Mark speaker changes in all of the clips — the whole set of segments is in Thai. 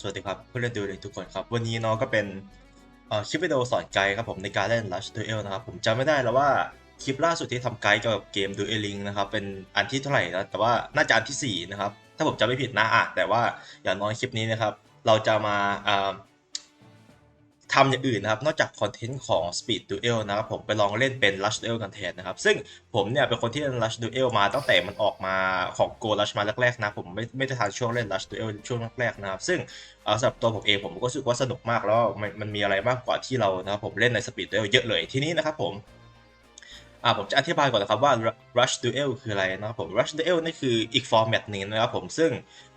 Speaker 1: สวัสดีครับเพื่อนดูเลยทุกคนครับ วันนี้เนาะก็เป็นคลิปวิดีโอสอนไกด์ครับผมในการเล่น Rush Duel นะครับ ผมจำไม่ได้แล้วว่าคลิปล่าสุดที่ทำไกด์เกี่ยวกับเกม Dueling นะครับ เป็นอันที่เท่าไหร่นะแต่ว่าน่าจะอันที่ 4 นะครับ ถ้าผมจำไม่ผิดนะอะแต่ว่าอย่างน้อยคลิปนี้นะครับ เราจะมา ทำอย่างอื่นนะครับ นอกจากคอนเทนต์ของ Speed Duel นะครับ ผมไปลองเล่นเป็น Rush Duel กันแทนนะครับ ซึ่งผมเนี่ยเป็นคนที่เล่น Rush Duel มาตั้งแต่มันออกมาของ Go Rush มาแรกๆนะ ผมไม่ไม่ได้ทันช่วงเล่น Rush Duel ช่วงแรกๆนะครับ ซึ่งสำหรับตัวผมเองผมก็รู้สึกว่าสนุกมากแล้วมันมันมีอะไรมากกว่าที่เรานะครับผมเล่นใน Speed Duel เยอะเลยทีนี้นะครับผม อ่าผมจะอธิบายก่อนนะครับว่า Rush Duel คืออะไรนะครับผม Rush Duel นี่คืออีกฟอร์แมตหนึ่งนะครับผมซึ่ง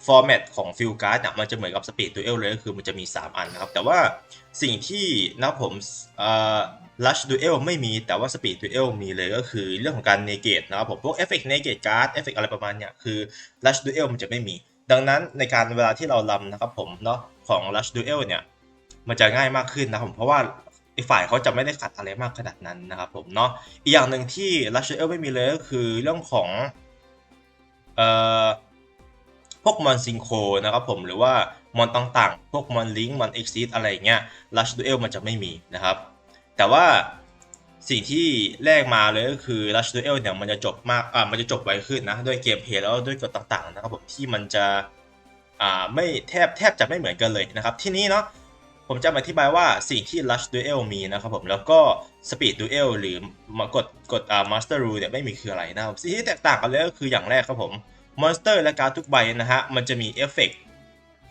Speaker 1: ฟอร์แมตของ Field Guard เนี่ยมันจะเหมือนกับ Speed Duel เลยก็คือมันจะมี 3 อันนะครับ แต่ว่าสิ่งที่นะครับผมอ่า Rush Duel ไม่มีแต่ว่า Speed Duel มีเลยก็คือเรื่องของการ negate นะครับผมพวก Effect negate card Effect อะไรประมาณเนี้ยคือ Rush Duel มันจะไม่มี ดังนั้นในการเวลาที่เราลำนะครับผมเนาะของ Rush Duel เนี่ยมันจะง่ายมากขึ้นนะครับผมเพราะว่า อีกฝ่ายเขาจะไม่ได้ขัดอะไรมากขนาดนั้นนะครับผมเนาะอีกอย่างหนึ่งที่ Rush Duel ไม่มีเลยก็คือเรื่องของเอ่อพวกมอนซิงโคนะครับผมหรือว่ามอนต่างๆ พวกมอนลิงมอนเอ็กซิสอะไรเงี้ย Rush Duel มันจะไม่มีนะครับ แต่ว่าสิ่งที่แรกมาเลยก็คือ Rush Duel เนี่ยมันจะจบมากอ่ามันจะจบไวขึ้นนะด้วยเกมเพลย์แล้วด้วยกฎต่างๆนะครับผมที่มันจะอ่าไม่แทบแทบจะไม่เหมือนกันเลยนะครับ ที่นี้เนาะ ผมจะอธิบายว่าสิ่งที่ Rush Duel มีนะครับผม แล้วก็ Speed Duel หรือมากดกดอ่า Master Rule เนี่ยไม่มีคืออะไรนะครับสิ่งที่แตกต่างกันเลยก็คืออย่างแรกครับผม Monster และการดทุกใบนะฮะ มันจะมีเอฟเฟกต์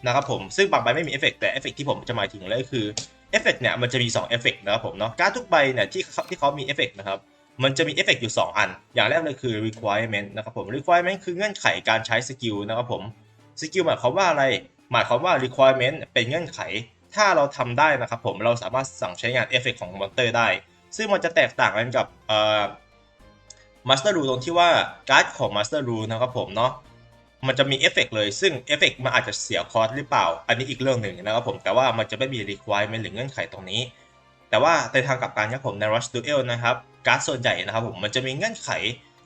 Speaker 1: นะครับผม ซึ่งบางใบไม่มีเอฟเฟกต์แต่เอฟเฟกต์ที่ผมจะหมายถึงเลยก็คือเอฟเฟกต์เนี่ยมันจะมี2เอฟเฟกต์นะครับผมเนาะ การดทุกใบเนี่ยที่เขาที่เขามีเอฟเฟกต์นะครับมันจะมีเอฟเฟกต์อยู่ 2 อัน อย่างแรกเลยคือ requirement นะครับผม requirement คือเงื่อนไขการใช้สกิลนะครับผม สกิลหมายความว่าอะไร หมายความว่า requirement เป็นเงื่อนไข ถ้าเราทำได้นะครับผมเราสามารถสั่งใช้งานเอฟเฟกต์ของมอนเตอร์ได้ ซึ่งมันจะแตกต่างกันกับเอ่อ Master Rule ตรงที่ว่าการ์ดของ Master Rule นะครับผมเนาะมันจะมีเอฟเฟกเลย ซึ่งเอฟเฟกมันอาจจะเสียคอร์สหรือเปล่า อันนี้อีกเรื่องหนึ่งนะครับผมแต่ว่ามันจะไม่มี requirement หรือเงื่อนไขตรงนี้ แต่ว่าในทางกลับกันครับผมใน Rush Duel นะครับการ์ดส่วนใหญ่นะครับผมมันจะมีเงื่อนไข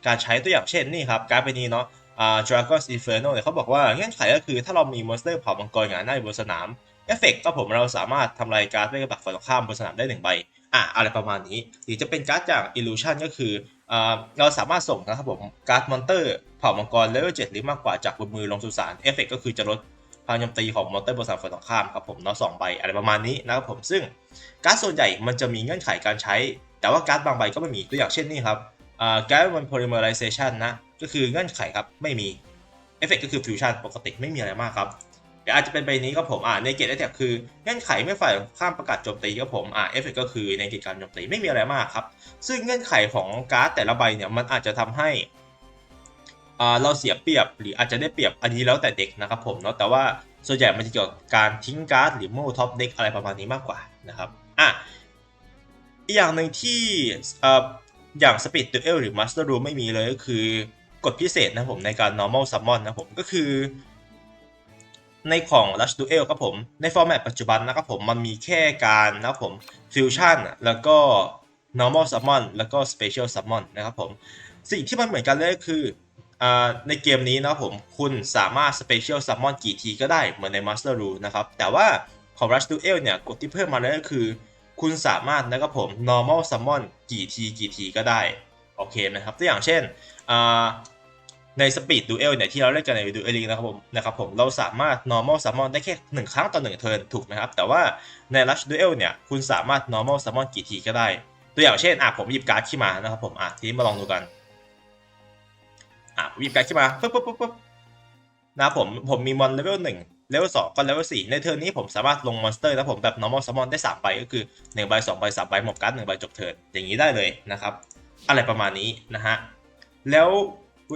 Speaker 1: การใช้ตัวอย่างเช่นนี่ครับการ์ดใบนี้เนาะอ่า Dragon's Inferno เนี่ยเขาบอกว่าเงื่อนไขก็คือถ้าเรามีมอนสเตอร์เผ่ามังกรหงายหน้าบนสนาม เอฟเฟกก็ผมเราสามารถทำลายการ์ดด้วยกระบักฝ่ายตรงข้ามบนสนามได้หนึ่งใบอะอะไรประมาณนี้ หรือจะเป็นการ์ดจาก Illusion ก็คืออ่าเราสามารถส่งนะครับผมการ์ดมอนเตอร์เผ่ามังกรเลเวล7หรือมากกว่าจากบนมือลงสุสานเอฟเฟกก็คือจะลดพลังโจมตีของมอนเตอร์บนสนามฝ่ายตรงข้ามครับผมเนาะสองใบอะไรประมาณนี้นะครับผมซึ่งการ์ดส่วนใหญ่มันจะมีเงื่อนไขการใช้ แต่ว่าการ์ดบางใบก็ไม่มีตัวอย่างเช่นนี่ครับอ่าการ์ดมัน polymerization นะก็คือเงื่อนไขครับไม่มีเอฟเฟกก็คือฟิวชั่นปกติไม่มีอะไรมากครับ หรือาจจะเป็นใบนี้ก็ผมอ่าในเกตแอทแทกคือเงื่อนไขไม่ฝ่ายข้ามประกาศโจมตีก็ผมอ่าเอฟเฟกก็คือในเกตการโจมตีไม่มีอะไรมากครับ ซึ่งเงื่อนไขของการ์ดแต่ละใบเนี่ยมันอาจจะทำให้อ่าเราเสียเปรียบหรืออาจจะได้เปรียบอันนี้แล้วแต่เด็กนะครับผมเนาะแต่ว่าส่วนใหญ่มันจะเกี่ยวกับการทิ้งการ์ดหรือโม่ท็อปเด็กอะไรประมาณนี้มากกว่านะครับอะอีกอย่างหนึ่งที่อ่ออย่าง Speed Duel หรือ Master Rule ไม่มีเลยก็คือกฎพิเศษนะผมในการ normal summon นะผมก็คือ ในของ Rush Duel ครับผม ในฟอร์แมตปัจจุบันนะครับผมมันมีแค่การนะครับผม Fusion แล้วก็ Normal Summon แล้วก็ Special Summon นะครับผม สิ่งที่มันเหมือนกันเลยคือในเกมนี้นะครับผมคุณสามารถ Special Summon กี่ทีก็ได้เหมือนใน Master Rule นะครับ แต่ว่าของ Rush Duel เนี่ยกฎที่เพิ่มมาเลยก็คือ คุณสามารถนะครับผม Normal Summon กี่ทีกี่ทีก็ได้ โอเคไหมครับตัวอย่างเช่น ใน Speed Duel เนี่ยที่เราเล่นกันใน Dueling นะครับผมนะครับผมเราสามารถ normal summon ได้แค่ 1 ครั้งต่อ 1 เทิร์นถูกไหมครับ แต่ว่าใน Rush Duel เนี่ยคุณสามารถ normal summon กี่ทีก็ได้ ตัวอย่างเช่นอะผมหยิบการ์ดขึ้นมานะครับผมอะทีนี้มาลองดูกันอะผมหยิบการ์ดขึ้นมาปุ๊บปุ๊บปุ๊บปุ๊บนะผมผมมีมอนเลเวลหนึ่งเลเวลสองก็เลเวลสี่ในเทิร์นนี้ผมสามารถลงมอนสเตอร์นะผมแบบ normal summon ได้ 3 ใบก็คือ1ใบ2ใบ3ใบหมดการ์ด1ใบจบเทิร์นอย่างนี้ได้เลยนะครับอะไรประมาณนี้นะฮะแล้ว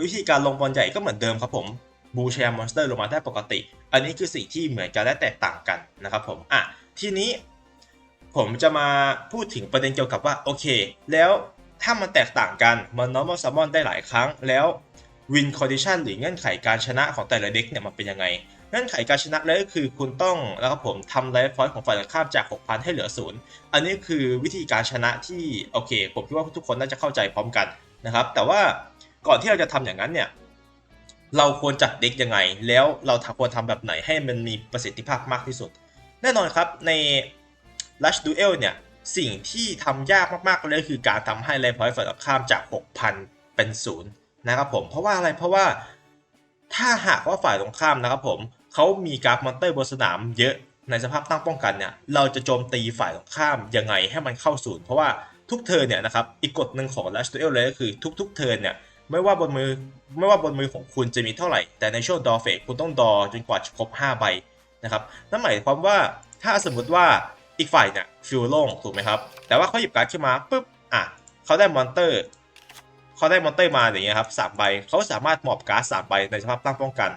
Speaker 1: วิธีการลงบอลใหญ่ก็เหมือนเดิมครับผมบูแชร์มอนสเตอร์ลงมาได้ปกติ อันนี้คือสิ่งที่เหมือนกันและแตกต่างกันนะครับผมอะทีนี้ผมจะมาพูดถึงประเด็นเกี่ยวกับว่าโอเค แล้วถ้ามันแตกต่างกันมัน normal summon ได้หลายครั้งแล้ว win condition หรือเงื่อนไขการชนะของแต่ละเด็กเนี่ยมันเป็นยังไง เงื่อนไขการชนะเลยก็คือคุณต้องนะครับผมทำไลฟ์ฟอยต์ของฝ่ายตรงข้ามจาก 6,000 ให้เหลือศูนย์อันนี้คือวิธีการชนะที่โอเค ผมคิดว่าทุกคนน่าจะเข้าใจพร้อมกันนะครับ แต่ว่า ก่อนที่เราจะทำอย่างนั้นเนี่ย เราควรจัดเด็กยังไง แล้วเราควรทำแบบไหนให้มันมีประสิทธิภาพมากที่สุด แน่นอนครับใน Rush Duel เนี่ย สิ่งที่ทำยากมากๆเลยคือการทำให้เลนพอยต์ฝ่ายตรงข้ามจาก 6,000 เป็นศูนย์นะครับผม เพราะว่าอะไร เพราะว่าถ้าหากว่าฝ่ายตรงข้ามนะครับผมเขามีกราฟมอนเตอร์บนสนามเยอะในสภาพตั้งป้องกันเนี่ย เราจะโจมตีฝ่ายตรงข้ามยังไงให้มันเข้าศูนย์ เพราะว่าทุกเทิร์นเนี่ยนะครับ อีกกฎหนึ่งของ Rush Duel เลยก็คือทุกๆเทิร์นเนี่ย ไม่ว่าบนมือไม่ว่าบนมือของคุณจะมีเท่าไหร่ แต่ในช่วงดอเฟกคุณต้องดอจนกว่าจะครบ 5 ใบนะครับนั่นหมายความว่าถ้าสมมติว่าอีกฝ่ายเนี่ยฟิลโล่งถูกไหมครับ แต่ว่าเขาหยิบการ์ดขึ้นมาปุ๊บอะเขาได้มอนเตอร์เขาได้มอนเตอร์มาอย่างเงี้ยครับสามใบเขาสามารถหมอบการ์ดสามใบในสภาพตั้งป้องกัน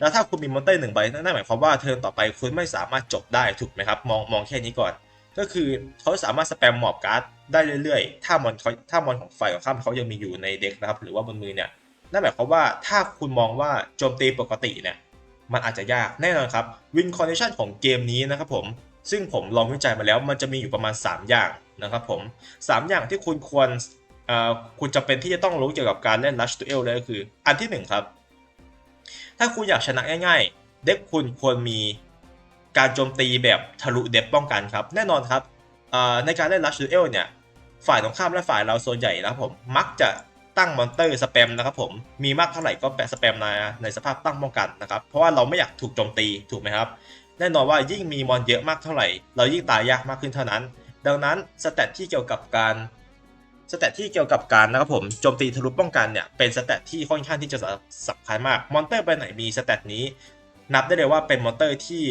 Speaker 1: แล้วถ้าคุณมีมอนเตอร์หนึ่งใบนั่นหมายความว่าเทิร์นต่อไปคุณไม่สามารถจบได้ถูกไหมครับมองมองแค่นี้ก่อน ก็คือเขาสามารถสแปมมอบการ์ดได้เรื่อยๆ ถ้ามอนเขาถ้ามอนของฝ่ายของข้ามเขายังมีอยู่ในเด็กนะครับ หรือว่าบนมือเนี่ยนั่นหมายความว่าถ้าคุณมองว่าโจมตีปกติเนี่ยมันอาจจะยากแน่นอนครับวินคอนดิชันของเกมนี้นะครับผมซึ่งผมลองวิจัยมาแล้วมันจะมีอยู่ประมาณ 3 อย่างนะครับผม 3 อย่างที่คุณควรคุณจะเป็นที่จะต้องรู้เกี่ยวกับการเล่น Rush Duel เลยก็คือ อันที่ 1 ครับ ถ้าคุณอยากชนะง่ายๆ เด็กคุณควรมี การโจมตีแบบทะลุเด็บป้องกันครับ แน่นอนครับในการเล่น Rush Duel เนี่ยฝ่ายตรงข้ามและฝ่ายเราส่วนใหญ่นะครับผมมักจะตั้งมอนเตอร์สแปมนะครับผมมีมากเท่าไหร่ก็แปะสแปมในในสภาพตั้งป้องกันนะครับเพราะว่าเราไม่อยากถูกโจมตีถูกไหมครับ แน่นอนว่ายิ่งมีมอนเยอะมากเท่าไหร่ เรายิ่งตายยากมากขึ้นเท่านั้น ดังนั้นสเตตที่เกี่ยวกับการสเตตที่เกี่ยวกับการนะครับผมโจมตีทะลุป้องกันเนี่ยเป็นสเตตที่ค่อนข้างที่จะสำคัญมากมอนเตอร์ไปไหนมีสเตตนี้ นับได้เลยว่าเป็นมอนเตอร์ที่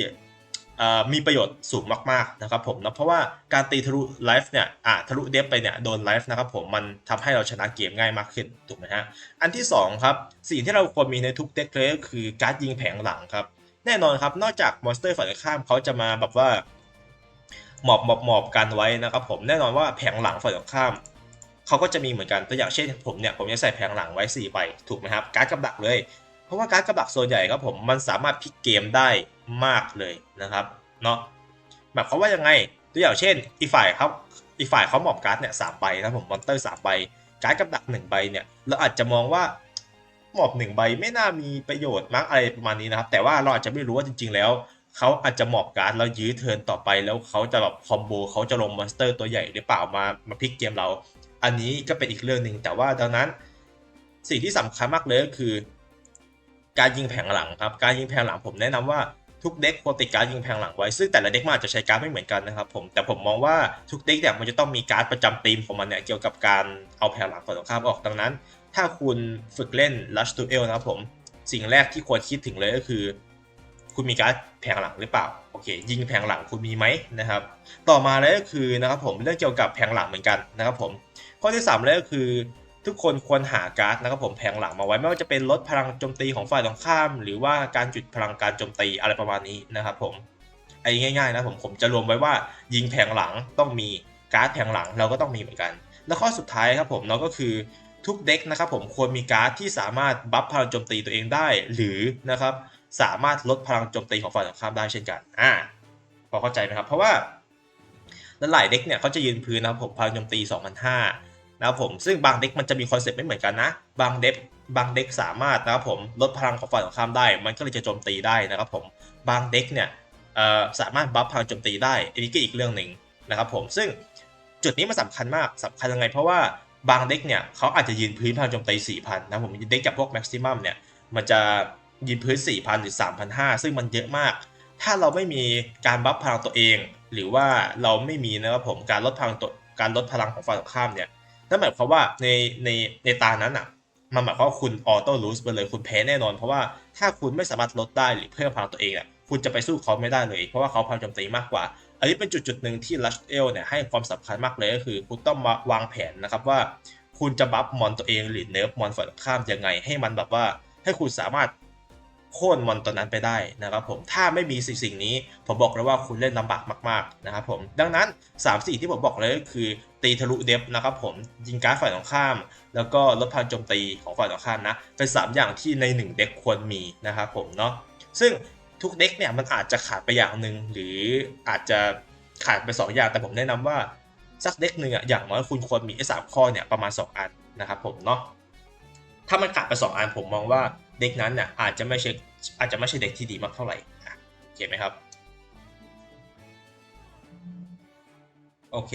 Speaker 1: มีประโยชน์สูงมากๆนะครับผมนะเพราะว่าการตีทะลุไลฟ์เนี่ยอะทะลุเดฟไปเนี่ยโดนไลฟ์นะครับผมมันทำให้เราชนะเกมง่ายมากขึ้นถูกไหมฮะอันที่สองครับ สิ่งที่เราควรมีในทุกเด็กเลยก็คือการ์ดยิงแผงหลังครับ แน่นอนครับ นอกจากมอนสเตอร์ฝ่ายข้ามเขาจะมาแบบว่าหมอบหมอบหมอบกันไว้นะครับผมแน่นอนว่าแผงหลังฝ่ายข้ามเขาก็จะมีเหมือนกันตัวอย่างเช่นผมเนี่ยผมจะใส่แผงหลังไว้4ใบถูกไหมครับการ์ดกับดักเลย เพราะว่าการ์ดกับดักส่วนใหญ่ครับผมมันสามารถพลิกเกมได้ มากเลยนะครับเนาะหมายความว่ายังไงตัวอย่างเช่นอีฝ่ายเขาอีฝ่ายเขาหมอบการ์ดเนี่ยสามใบนะครับผมมอนเตอร์สามใบการ์ดกับดักหนึ่งใบเนี่ยเราอาจจะมองว่าหมอบหนึ่งใบไม่น่ามีประโยชน์มากอะไรประมาณนี้นะครับ แต่ว่าเราอาจจะไม่รู้ว่าจริง ๆ แล้วเขาอาจจะหมอบการ์ดแล้วยื้อเทินต่อไปแล้วเขาจะแบบคอมโบเขาจะลงมอนสเตอร์ตัวใหญ่หรือเปล่ามามาพลิกเกมเรา อันนี้ก็เป็นอีกเรื่องหนึ่งแต่ว่าดังนั้นสิ่งที่สำคัญมากเลยก็คือ การยิงแผงหลังครับการยิงแผงหลังผมแนะนำว่า ทุกเด็กควรติดการดยิงแผงหลังไว้ ซึ่งแต่ละเด็กมันอาจจะใช้การดไม่เหมือนกันนะครับผมแต่ผมมองว่าทุกเด็กเนี่ยมันจะต้องมีการดประจำทีมของมันเนี่ยเกี่ยวกับการเอาแผงหลังฝั่งตรงข้ามออกดังนั้น ถ้าคุณฝึกเล่น Rush Duel นะครับผมสิ่งแรกที่ควรคิดถึงเลยก็คือ คุณมีการดแผงหลังหรือเปล่าโอเค ยิงแผงหลังคุณมีไหมนะครับ ต่อมาเลยก็คือนะครับผมเรื่องเกี่ยวกับแผงหลังเหมือนกันนะครับผมข้อที่3เลยก็คือ ทุกคนควรหาการ์ดนะครับผมแผงหลังมาไว้ไม่ว่าจะเป็นลดพลังโจมตีของฝ่ายตรงข้าม หรือว่าการจุดพลังการโจมตีอะไรประมาณนี้นะครับผมไอ้ง่ายๆนะผมผมจะรวมไว้ว่ายิงแผงหลังต้องมีการ์ดแผงหลังเราก็ต้องมีเหมือนกัน แล้วข้อสุดท้ายครับผมเนาะก็คือทุกเด็กนะครับผมควรมีการ์ดที่สามารถบัฟพลังโจมตีตัวเองได้ หรือนะครับสามารถลดพลังโจมตีของฝ่ายตรงข้ามได้เช่นกันอ่าพอเข้าใจไหมครับ เพราะว่าหลายเด็กเนี่ยเขาจะยืนพื้นนะครับผมพลังโจมตี2,500 นะครับผมซึ่งบางเด็กมันจะมีคอนเซ็ปต์ไม่เหมือนกันนะ บางเด็กบางเด็กสามารถนะครับผมลดพลังของฝ่ายตรงข้ามได้ มันก็เลยจะโจมตีได้นะครับผมบางเด็กเนี่ยสามารถบัฟพลังโจมตีได้อันนี้ก็อีกเรื่องหนึ่งนะครับผมซึ่งจุดนี้มันสำคัญมากสำคัญยังไง เพราะว่าบางเด็กเนี่ยเขาอาจจะยืนพื้นพลังโจมตี4,000นะผมเด็กจากพวกแม็กซิมัมเนี่ยมันจะยืนพื้น 4,000 หรือ 3,500 ซึ่งมันเยอะมาก ถ้าเราไม่มีการบัฟพลังตัวเอง หรือว่าเราไม่มีนะครับผมการลดพลังตัวการลดพลังของฝ่ายตรงข้ามเนี่ย นั่นหมายความว่าในในในตานั้นอะ มันหมายความว่าคุณออโต้ลูสไปเลยคุณแพ้แน่นอน เพราะว่าถ้าคุณไม่สามารถลดได้หรือเพิ่มพลังตัวเองอะคุณจะไปสู้เขาไม่ได้เลย เพราะว่าเขาพลังโจมตีมากกว่า อันนี้เป็นจุดจุดหนึ่งที่ลัชเอลเนี่ยให้ความสำคัญมากเลยก็คือ คุณต้องมาวางแผนนะครับว่า คุณจะบัฟมอนตัวเองหรือเนิร์ฟมอนฝ่งข้ามยังไง ให้มันแบบว่าให้คุณสามารถโค่นมอนตัวนั้นไปได้นะครับผมถ้าไม่มีสิ่งสิ่งนี้ผมบอกเลยว่าคุณเล่นลำบากมาก ๆ นะครับผมดังนั้น3สิ่งที่ผมบอกเลยก็คือ ตีทะลุเดฟนะครับผมยิงการ์ดฝ่ายตรงข้าม แล้วก็ลดพลังโจมตีของฝ่ายตรงข้ามนะเป็น 3 อย่างที่ใน 1 เด็กควรมีนะครับผมเนาะซึ่งทุกเด็กเนี่ยมันอาจจะขาดไปอย่างหนึ่งหรืออาจจะขาดไป 2 อย่างแต่ผมแนะนำว่าสักเด็กหนึ่งอะอย่างน้อยคุณควรมีไอ้สามข้อเนี่ยประมาณ 2 อันนะครับผมเนาะถ้ามันขาดไป 2 อันผมมองว่าเด็กนั้นน่ะอาจจะไม่ใช่อาจจะไม่ใช่เด็กที่ดีมากเท่าไหร่อะเห็นไหมครับโอเค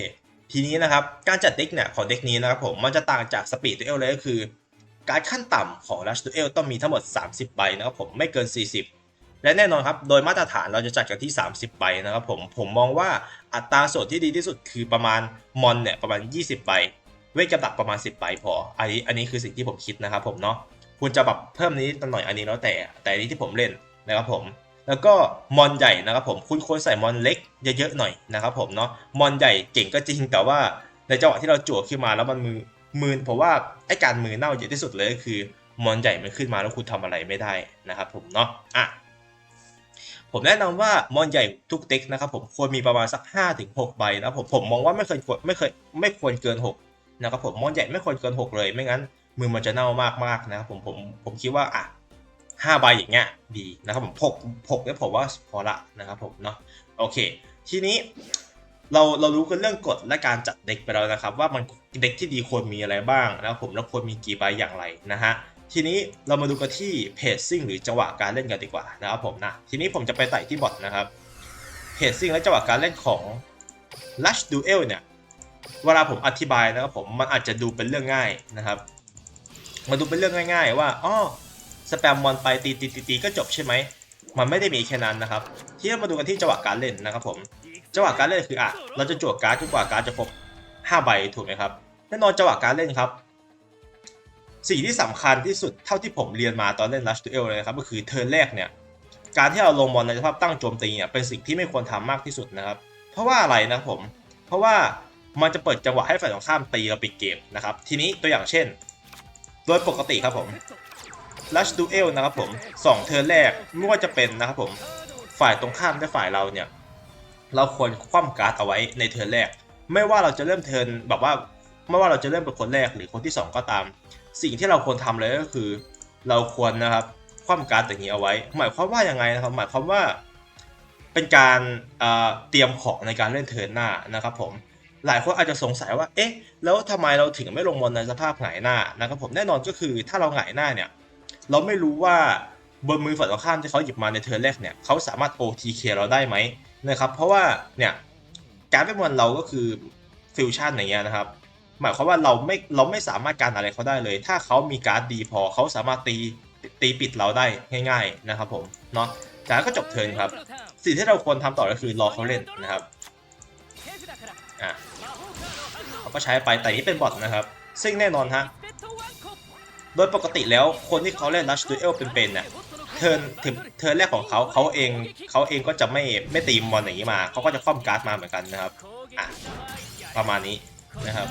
Speaker 1: ทีนี้นะครับการจัดเด็กเนี่ยของเด็กนี้นะครับผมมันจะต่างจากสปีดดูเอลเลยก็คือ การขั้นต่ำของ Rush Duel ต้องมีทั้งหมด 30 ใบนะครับผมไม่เกิน 40 และแน่นอนครับโดยมาตรฐานเราจะจัดกันที่ 30 ใบนะครับผมผมมองว่าอัตราส่วนที่ดีที่สุดคือประมาณมอนเนี่ยประมาณ 20 ใบ เวทกระดับประมาณ 10 ใบพออันนี้อันนี้คือสิ่งที่ผมคิดนะครับผมเนาะคุณจะแบบเพิ่มนี้ตหน่อยอันนี้แล้วแต่แต่อันนี้ที่ผมเล่นนะครับผม แล้วก็มอนใหญ่นะครับผมคุณควรใส่มอนเล็กเยอะๆหน่อยนะครับผมเนาะมอนใหญ่เก่งก็จริงแต่ว่าในจังหวะที่เราจั่วขึ้นมาแล้วมันมือมือผมว่าไอ้การมือเน่าเยอะที่สุดเลยก็คือมอนใหญ่มันขึ้นมาแล้วคุณทำอะไรไม่ได้นะครับผมเนาะอะผมแนะนำว่ามอนใหญ่ทุกเด็กนะครับผมควรมีประมาณสัก5ถึง6ใบนะผมผมมองว่าไม่เคยควรไม่เคยไม่ควรเกิน 6 นะครับผมมอนใหญ่ไม่ควรเกิน 6 เลยไม่งั้นมือมันจะเน่ามากๆนะครับผมผมผมคิดว่าอะ ห้าใบอย่างเงี้ยดีนะครับผมหกหกเนี่ยผมว่าพอละนะครับผมเนาะโอเค ทีนี้เราเรารู้กันเรื่องกฎและการจัดเด็กไปแล้วนะครับ ว่ามันเด็กที่ดีควรมีอะไรบ้างนะครับผมแล้วควรมีกี่ใบอย่างไรนะฮะทีนี้เรามาดูกันที่เพจซิ่งหรือจังหวะการเล่นกันดีกว่านะครับผมนะทีนี้ผมจะไปไต่ที่บอทนะครับเพจซิ่งและจังหวะการเล่นของ Lush Duel เนี่ยเวลาผมอธิบายนะครับผมมันอาจจะดูเป็นเรื่องง่ายนะครับ มาดูเป็นเรื่องง่าย ๆ ว่าอ๋อ สแปมมอนไปตีตีตีตีก็จบใช่ไหม มันไม่ได้มีแค่นั้นนะครับ ที่เรามาดูกันที่จังหวะการเล่นนะครับผมจังหวะการเล่นคืออะเราจะจั่วการ์ดจนกว่าการ์ดจะครบ5ใบถูกไหมครับแน่นอนจังหวะการเล่นครับ สิ่งที่สำคัญที่สุดเท่าที่ผมเรียนมาตอนเล่น Rush Duel เลยนะครับก็คือเทิร์นแรกเนี่ยการที่เราลงมอนในสภาพตั้งโจมตีเนี่ยเป็นสิ่งที่ไม่ควรทำมากที่สุดนะครับ เพราะว่าอะไรนะผม เพราะว่ามันจะเปิดจังหวะให้ฝ่ายตรงข้ามตีเราปิดเกมนะครับทีนี้ตัวอย่างเช่น โดยปกติครับผม ลัชดูเอลนะครับผมสองเทิร์นแรกไม่ว่าจะเป็นนะครับผมฝ่ายตรงข้ามและฝ่ายเราเนี่ย เราควรคว่ำการ์ดเอาไว้ในเทิร์นแรก ไม่ว่าเราจะเริ่มเทิร์นแบบว่าไม่ว่าเราจะเริ่มเป็นคนแรกหรือคนที่สองก็ตาม สิ่งที่เราควรทำเลยก็คือ เราควรนะครับคว่ำการ์ดอย่างนี้เอาไว้ หมายความว่ายังไงนะครับ หมายความว่าเป็นการเอ่อเตรียมของในการเล่นเทิร์นหน้านะครับผมหลายคนอาจจะสงสัยว่า เอ๊ะ แล้วทำไมเราถึงไม่ลงมอนในสภาพหงายหน้านะครับผมแน่นอนก็คือถ้าเราหงายหน้าเนี่ย เราไม่รู้ว่าบนมือฝั่งตรงข้ามที่เขาหยิบมาในเทิร์นแรกเนี่ยเขาสามารถ OTK เราได้ไหมนะครับ เพราะว่าเนี่ยการเป็นวันเราก็คือฟิวชั่นอย่างเงี้ยนะครับหมายความว่าเราไม่เราไม่สามารถการอะไรเขาได้เลย ถ้าเขามีการ์ดดีพอเขาสามารถตีตีปิดเราได้ง่าย ๆนะครับผมเนาะจากนั้นก็จบเทิร์นครับ สิ่งที่เราควรทำต่อก็คือรอเขาเล่นนะครับอะเขาก็ใช้ไปแต่นี่เป็นบอทนะครับ ซึ่งแน่นอนฮะ โดยปกติแล้วคนที่เขาเล่น Rush Duel เป็นๆเนี่ยเทิร์นถึงเทิร์นแรกของเขาเขาเองเขาเองก็จะไม่ไม่ตีมอนอย่างนี้มาเขาก็จะคว่ำการ์ดมาเหมือนกันนะครับอะประมาณนี้นะครับ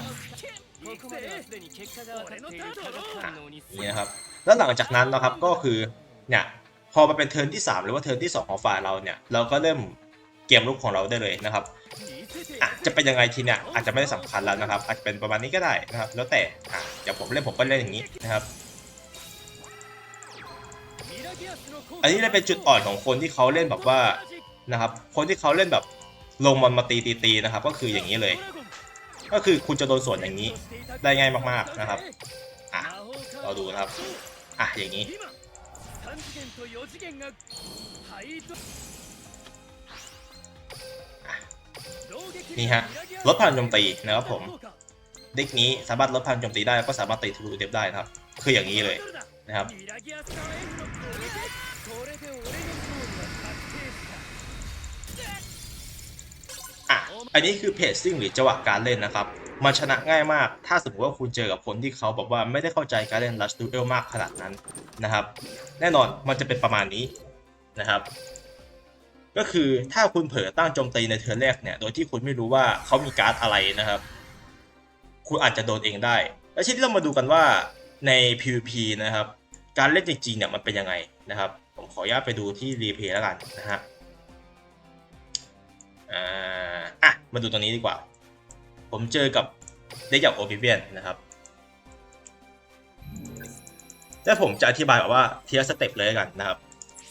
Speaker 1: นี่นะครับ แล้วหลังจากนั้นนะครับก็คือเนี่ยพอมาเป็นเทิร์นที่ 3 หรือว่าเทิร์นที่ 2 ของฝ่ายเราเนี่ยเราก็เริ่ม เกมลุกของเราได้เลยนะครับอะจะเป็นยังไงทีเนี่ยอาจจะไม่ได้สำคัญแล้วนะครับ อาจจะเป็นประมาณนี้ก็ได้นะครับ แล้วแต่อะอย่างผมเล่นผมก็เล่นอย่างนี้นะครับ อันนี้เลยเป็นจุดอ่อนของคนที่เขาเล่นแบบว่านะครับ คนที่เขาเล่นแบบลงมันมาตีตีตีนะครับ ก็คืออย่างนี้เลย ก็คือคุณจะโดนส่วนอย่างนี้ ได้ง่ายมากๆนะครับอะเราดูนะครับอะอย่างนี้ นี่ฮะลดพลังโจมตีนะครับผมเด็กนี้สามารถลดพลังโจมตีได้แล้วก็สามารถตีทะลุเดฟได้นะครับ คืออย่างนี้เลยนะครับอะอันนี้คือเพจซิ่งหรือจังหวะการเล่นนะครับมันชนะง่ายมาก ถ้าสมมติว่าคุณเจอกับคนที่เขาบอกว่าไม่ได้เข้าใจการเล่น Rush Duel มากขนาดนั้นนะครับ แน่นอนมันจะเป็นประมาณนี้นะครับ ก็คือถ้าคุณเผลอตั้งโจมตีในเทิร์นแรกเนี่ย โดยที่คุณไม่รู้ว่าเขามีการ์ดอะไรนะครับ คุณอาจจะโดนเองได้ และที่เรามาดูกันว่าใน PVP นะครับ การเล่นจริงๆเนี่ยมันเป็นยังไงนะครับ ผมขออนุญาตไปดูที่รีเพย์แล้วกันนะฮะอ่าอะ มาดูตรงนี้ดีกว่า ผมเจอกับเด็กอย่างโอ i ิเ i ียนนะครับแล้วผมจะอธิบายแบบว่าทีละสเต็ปเลยกันนะครับ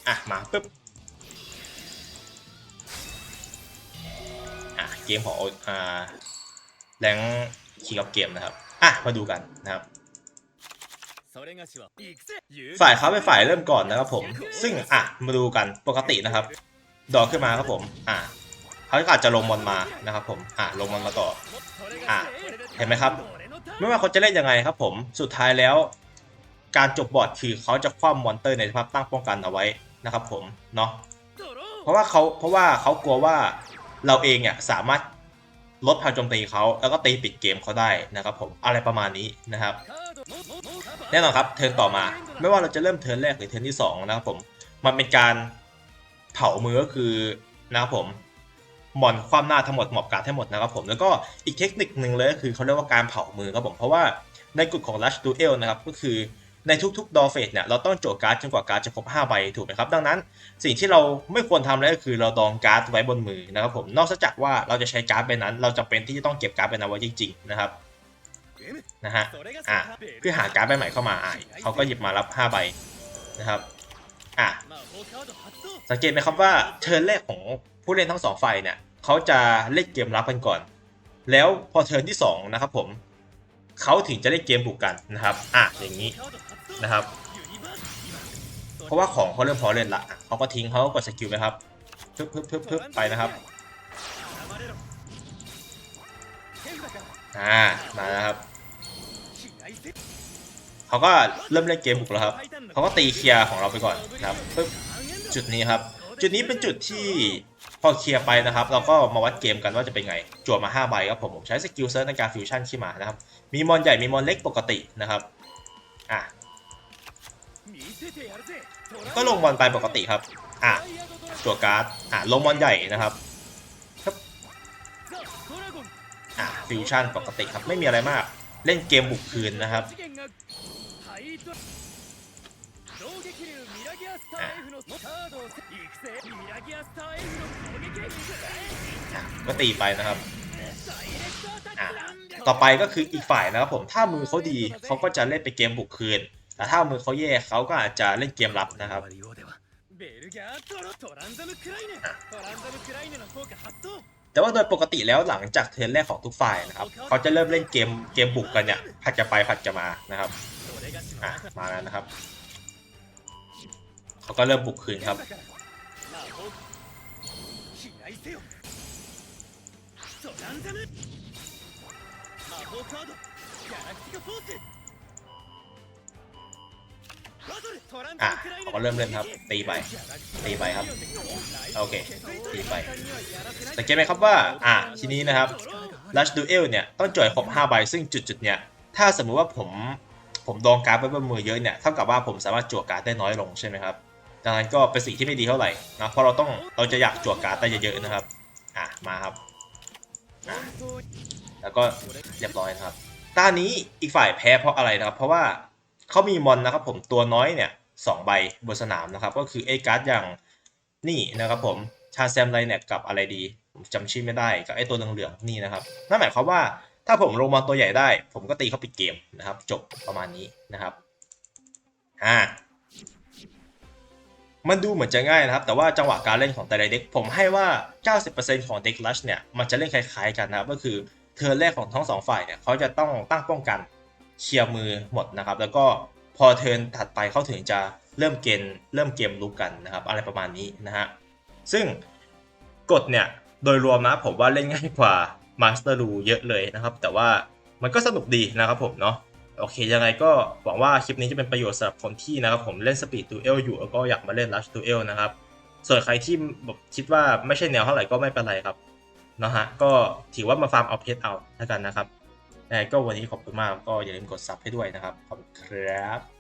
Speaker 1: อะ มาปุ๊บ กมของอ่าแรงคีกับเกมนะครับ อะ มาดูกันนะครับ ฝ่ายเขาเป็นฝ่ายเริ่มก่อนนะครับผม ซึ่งอะ มาดูกันปกตินะครับ ดอกขึ้นมาครับผม อะเขาอาจจะลงมอนมานะครับผม อะ ลงมอนมาต่อ อะ เห็นไหมครับ ไม่ว่าเขาจะเล่นยังไงครับผม สุดท้ายแล้ว การจบบอร์ดคือเขาจะคว่ำมอนเตอร์ในสภาพตั้งป้องกันเอาไว้นะครับผม เนาะ เพราะว่าเขาเพราะว่าเขากลัวว่า เราเองเนี่ยสามารถลดพลังโจมตีเขาแล้วก็ตีปิดเกมเขาได้นะครับผมอะไรประมาณนี้นะครับ แน่นอนครับเทิร์นต่อมา ไม่ว่าเราจะเริ่มเทิร์นแรกหรือเทิร์นที่สองนะครับผมมันเป็นการเผามือก็คือนะครับผมหมอนความหน้าทั้งหมดหมอบการทั้งหมดนะครับผมแล้วก็อีกเทคนิคหนึ่งเลยก็คือเขาเรียกว่าการเผามือครับผมเพราะว่าในกฎของ Rush Duel นะครับก็คือ ในทุกๆดอเฟสเนี่ยเราต้องโจทย์การ์ดจนกว่าการ์ดจะครบ5ใบถูกไหมครับ ดังนั้นสิ่งที่เราไม่ควรทำเลยก็คือเราดองการ์ดไว้บนมือนะครับผมนอกจากว่าเราจะใช้การ์ดใบนั้น เราจำเป็นที่จะต้องเก็บการ์ดใบนั้นไว้จริง ๆ นะครับนะฮะอะเพื่อหาการ์ดใบใหม่เข้ามาอะเขาก็หยิบมารับ5ใบนะครับอะสังเกตไหมครับว่าเทิร์นแรกของผู้เล่นทั้งสองฝ่ายเนี่ยเขาจะเล่นเกมรับกันก่อน แล้วพอเทิร์นที่2นะครับผมเขาถึงจะเล่นเกมบุกกันนะครับอะอย่างนี้ นะครับ เพราะว่าของเขาเริ่มพอเล่นละเขาก็ทิ้งเขาก็กดสกิลไปครับพึบพึบพึบพึบไปนะครับอ่ามาแล้วครับเขาก็เริ่มเล่นเกมบุกแล้วครับเขาก็ตีเคลียร์ของเราไปก่อนนะครับปึ๊บจุดนี้ครับ จุดนี้เป็นจุดที่พอเคลียร์ไปนะครับ เราก็มาวัดเกมกันว่าจะเป็นไงจวดมา 5 ใบครับผมผมใช้สกิลเซิร์ชในการฟิวชั่นขึ้นมานะครับ มีมอนใหญ่มีมอนเล็กปกตินะครับอะ ก็ลงมอนไปปกติครับ อะตัวการ์ด อะลงมอนใหญ่นะครับครับ อะฟิวชั่นปกติครับไม่มีอะไรมาก เล่นเกมบุกคืนนะครับอะก็ตีไปนะครับอะต่อไปก็คืออีกฝ่ายนะครับผม ถ้ามือเขาดีเขาก็จะเล่นไปเกมบุกคืน แต่ถ้ามือเขาแย่เขาก็อาจจะเล่นเกมรับนะครับแต่ว่าโดยปกติแล้วหลังจากเทิร์นแรกของทุกฝ่ายนะครับเขาจะเริ่มเล่นเกมเกมบุกกันเนี่ยผัดจะไปผัดจะมานะครับอะมาแล้วนะครับเขาก็เริ่มบุกคืนครับ อะเขาก็เริ่มเล่นครับ ตีไป ตีไปครับ โอเค ตีไป สังเกตไหมครับว่า อะทีนี้นะครับ Rush Duel เนี่ย ต้องจ่อยครบ5ใบ ซึ่งจุดจุดๆเนี่ย ถ้าสมมุติว่าผม ผมดองการ์ดไว้บนมือเยอะเนี่ย เท่ากับว่าผมสามารถจั่วการ์ดได้น้อยลงใช่ไหมครับ ดังนั้นก็เป็นสิ่งที่ไม่ดีเท่าไหร่นะ เพราะเราต้อง เราจะอยากจั่วการ์ดได้เยอะๆนะครับ อะ มาครับ อะ แล้วก็เรียบร้อยนะครับตานี้อีกฝ่ายแพ้เพราะอะไรนะครับ เพราะว่า เขามีมอนนะครับผมตัวน้อยเนี่ยสองใบบนสนามนะครับ ก็คือไอ้การ์ดอย่างนี่นะครับผมชาแซมไลเน็ตกับอะไรดีจำชื่อไม่ได้กับไอ้ตัวเหลืองๆนี่นะครับนั่นหมายความว่าถ้าผมลงมอนตัวใหญ่ได้ ผมก็ตีเขาปิดเกมนะครับ จบประมาณนี้นะครับอ่ามันดูเหมือนจะง่ายนะครับ แต่ว่าจังหวะการเล่นของแต่ละเด็กผมให้ว่า 90%ของเด็กลัชเนี่ยมันจะเล่นคล้ายๆกันนะครับก็คือเทิร์นแรกของทั้งสองฝ่ายเนี่ยเขาจะต้องตั้งป้องกัน เคลียร์มือหมดนะครับ แล้วก็พอเทิร์นถัดไปเขาถึงจะเริ่มเกมเริ่มเกมลุกกันนะครับ อะไรประมาณนี้นะฮะซึ่งกฎเนี่ยโดยรวมนะผมว่าเล่นง่ายกว่า Master r u เยอะเลยนะครับ แต่ว่ามันก็สนุกดีนะครับผมเนาะโอเค ยังไงก็หวังว่าคลิปนี้จะเป็นประโยชน์สำหรับคนที่นะครับผมเล่น Speed Duel อยู่แล้วก็อยากมาเล่น Rush Duel นะครับ ส่วนใครที่แบบคิดว่าไม่ใช่แนวเท่าไหร่ก็ไม่เป็นไรครับนะฮะก็ถือว่ามาฟาร์มเอาเพชรเอาแล้วกันนะครับ ก็วันนี้ขอบคุณมากก็อย่าลืมกดซับให้ด้วยนะครับ ขอบคุณครับ